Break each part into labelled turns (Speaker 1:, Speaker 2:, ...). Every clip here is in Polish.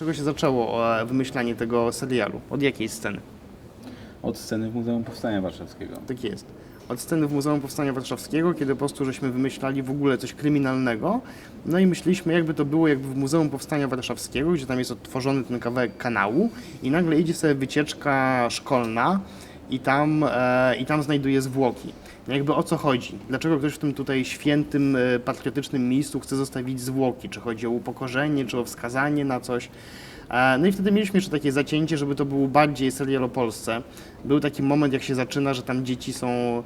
Speaker 1: czego się zaczęło e, wymyślanie tego serialu? Od jakiej sceny?
Speaker 2: Od sceny w Muzeum Powstania Warszawskiego.
Speaker 1: Tak jest. Od sceny w Muzeum Powstania Warszawskiego, kiedy po prostu żeśmy wymyślali w ogóle coś kryminalnego. No i myśleliśmy, jakby to było jakby w Muzeum Powstania Warszawskiego, gdzie tam jest odtworzony ten kawałek kanału i nagle idzie sobie wycieczka szkolna i tam, e, i tam znajduje zwłoki. Jakby o co chodzi? Dlaczego ktoś w tym tutaj świętym, e, patriotycznym miejscu chce zostawić zwłoki? Czy chodzi o upokorzenie, czy o wskazanie na coś? E, No i wtedy mieliśmy jeszcze takie zacięcie, żeby to był bardziej serial o Polsce. Był taki moment, jak się zaczyna, że tam dzieci są,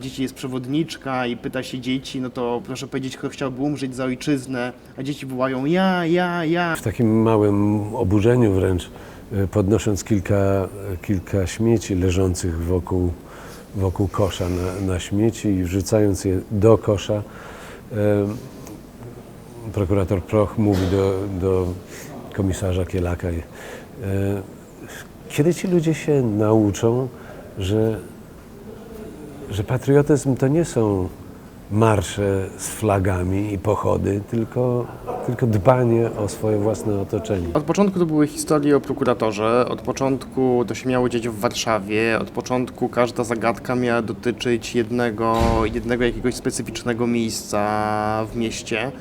Speaker 1: dzieci jest przewodniczka i pyta się dzieci, no to proszę powiedzieć, kto chciałby umrzeć za ojczyznę, a dzieci wołają ja, ja, ja.
Speaker 3: W takim małym oburzeniu wręcz, podnosząc kilka, kilka śmieci leżących wokół, wokół kosza na, na śmieci i wrzucając je do kosza, e, prokurator Proch mówi do, do komisarza Kielaka, e, kiedy ci ludzie się nauczą, że, że patriotyzm to nie są marsze z flagami i pochody, tylko, tylko dbanie o swoje własne otoczenie.
Speaker 1: Od początku to były historie o prokuratorze, od początku to się miało dziać w Warszawie, od początku każda zagadka miała dotyczyć jednego, jednego jakiegoś specyficznego miejsca w mieście.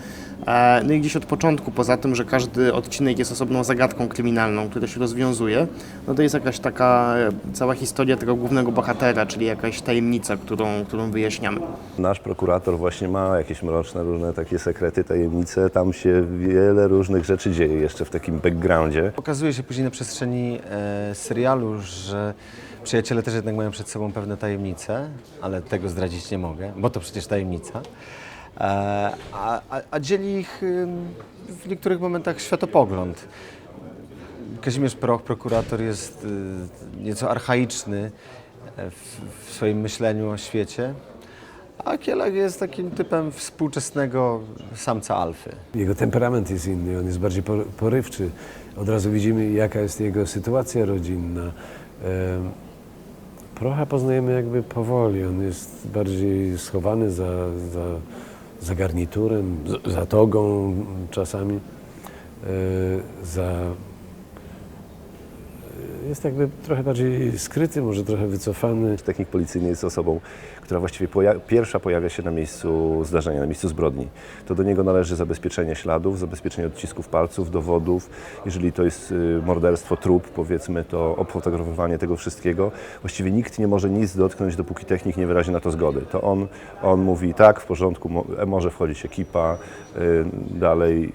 Speaker 1: E, No i gdzieś od początku, poza tym, że każdy odcinek jest osobną zagadką kryminalną, która się rozwiązuje, no to jest jakaś taka e, cała historia tego głównego bohatera, czyli jakaś tajemnica, którą, którą wyjaśniamy.
Speaker 4: Nasz prokurator właśnie ma jakieś mroczne, różne takie sekrety, tajemnice. Tam się wiele różnych rzeczy dzieje jeszcze w takim backgroundzie.
Speaker 5: Okazuje się później na przestrzeni e, serialu, że przyjaciele też jednak mają przed sobą pewne tajemnice, ale tego zdradzić nie mogę, bo to przecież tajemnica. E, a, a, a dzieli ich w niektórych momentach światopogląd. Kazimierz Proch, prokurator, jest y, nieco archaiczny e, w, w swoim myśleniu o świecie, a Kielak jest takim typem współczesnego samca alfy.
Speaker 3: Jego temperament jest inny, on jest bardziej por- porywczy. Od razu widzimy, jaka jest jego sytuacja rodzinna. Em, Procha poznajemy jakby powoli, on jest bardziej schowany za, za, za garniturem, za togą czasami, e, za... Jest jakby trochę bardziej skryty, może trochę wycofany.
Speaker 4: Technik policyjny jest osobą, która właściwie poja- pierwsza pojawia się na miejscu zdarzenia, na miejscu zbrodni. To do niego należy zabezpieczenie śladów, zabezpieczenie odcisków palców, dowodów. Jeżeli to jest y, morderstwo, trup, powiedzmy, to obfotografowanie tego wszystkiego. Właściwie nikt nie może nic dotknąć, dopóki technik nie wyrazi na to zgody. To on, on mówi tak, w porządku, mo- może wchodzić ekipa, y, dalej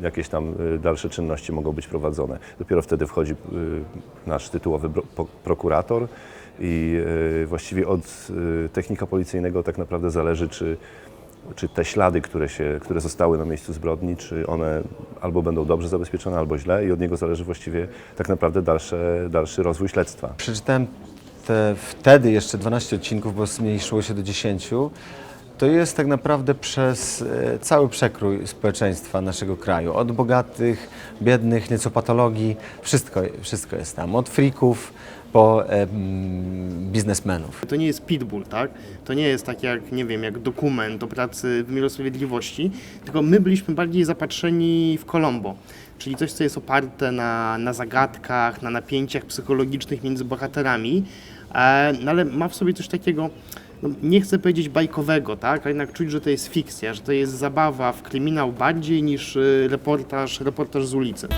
Speaker 4: jakieś tam y, dalsze czynności mogą być prowadzone. Dopiero wtedy wchodzi y, nasz tytułowy prokurator i y, właściwie od technika policyjnego tak naprawdę zależy, czy, czy te ślady, które, się, które zostały na miejscu zbrodni, czy one albo będą dobrze zabezpieczone, albo źle i od niego zależy właściwie tak naprawdę dalsze, dalszy rozwój śledztwa.
Speaker 5: Przeczytałem te wtedy jeszcze 12 odcinków, bo zmniejszyło się do 10. To jest tak naprawdę przez e, cały przekrój społeczeństwa naszego kraju. Od bogatych, biednych, nieco patologii, wszystko, wszystko jest tam. Od frików po e, biznesmenów.
Speaker 1: To nie jest pitbull, tak? To nie jest tak jak, nie wiem, jak dokument o pracy wymiaru sprawiedliwości, tylko my byliśmy bardziej zapatrzeni w Colombo, czyli coś, co jest oparte na, na zagadkach, na napięciach psychologicznych między bohaterami, e, no ale ma w sobie coś takiego, no, nie chcę powiedzieć bajkowego, tak? Ale jednak czuć, że to jest fikcja, że to jest zabawa w kryminał bardziej niż y, reportaż, reportaż z ulicy.